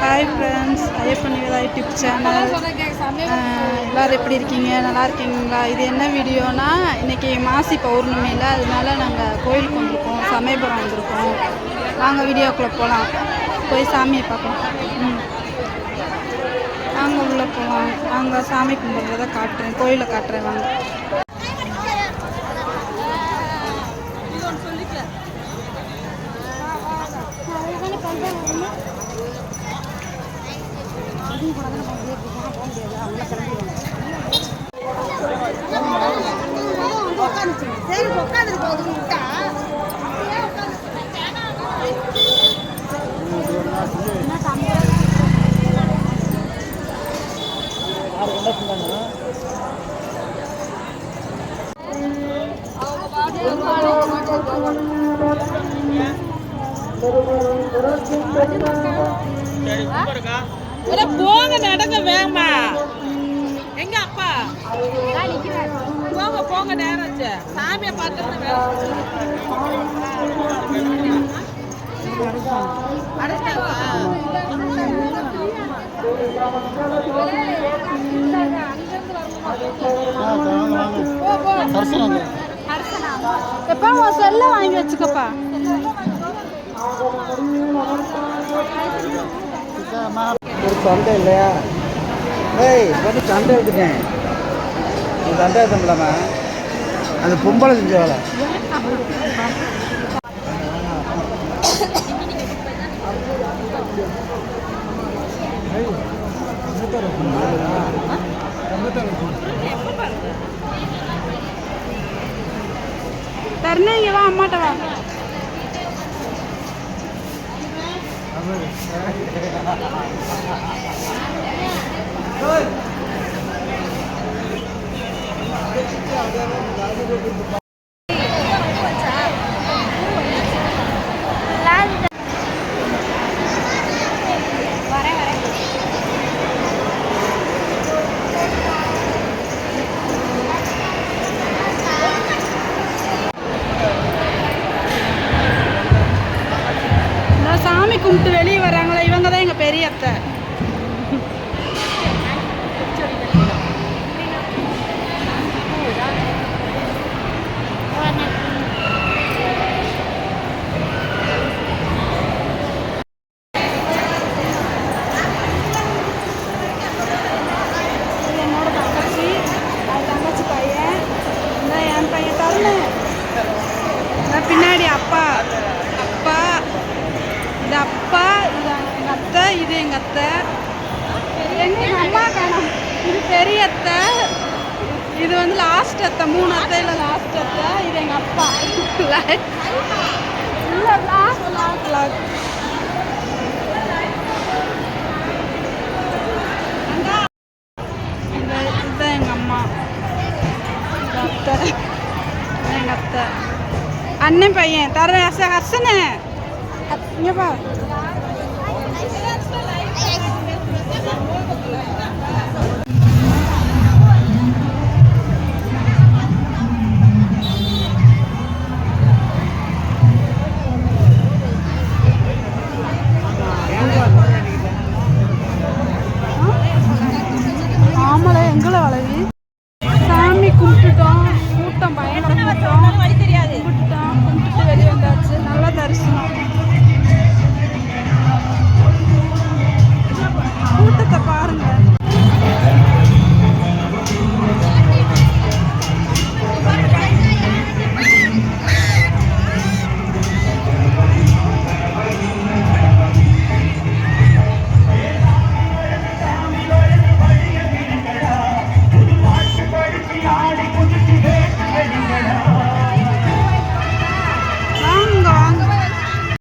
Hi friends Ayyappan Nivetha YouTube channel எல்லோரும் எப்படி இருக்கீங்க? நல்லா இருக்கீங்களா? இது என்ன வீடியோனா இன்றைக்கி மாசி பௌர்ணமியில் அதனால நாங்கள் கோயிலுக்கு வந்திருக்கோம் சமயபுரம் வந்திருக்கோம். வாங்க வீடியோக்குள்ளே போகலாம் போய் சாமியை பார்க்கலாம். நாங்கள் உள்ளே போகலாம் நாங்கள் சாமி கும்பிட்றத காட்டுறேன். கோயிலை காட்டுறேன் வாங்க. சரி உட்காந்துட்டு போகுது விட்டா? ஒரு போங்க நடங்க வேகமா. எங்க அப்பா? போங்க போங்க நேரம் சாமியை பார்த்துட்டு எப்போ உன் செல்லை வாங்கி வச்சுக்கப்பா. ஒரு சண்டை இல்லையா? ஏய் வந்து சண்டை எடுத்துட்டேன் நீ சண்டை எடுத்த அந்த பொம்பளை செஞ்ச வேலை. இங்கே வா அம்மாட்ட வா. Good. கும்பிட்டு வெளியே வராங்களே இவங்க தான் எங்கள் பெரிய அத்தை இது என்னோட தங்கச்சி அது தங்கச்சி பையன் இந்த என் பையன் தருணேன் இந்த பின்னாடி அப்பா அப்பா இது அப்பா இது எங்கள் அத்தை இது எங்கள் அத்தை எங்க எங்கள் அம்மா காணும் இது பெரிய அத்தை இது வந்து லாஸ்ட் அத்தை மூணு அத்தையில் லாஸ்ட் அத்தை. இது எங்கள் அப்பா. இல்லை லாஸ்ட் லாஸ்ட் லாஸ்ட் அம்மா அத்தை. அண்ணன் பையன். தர ஹர்ஷனு. இங்கே பா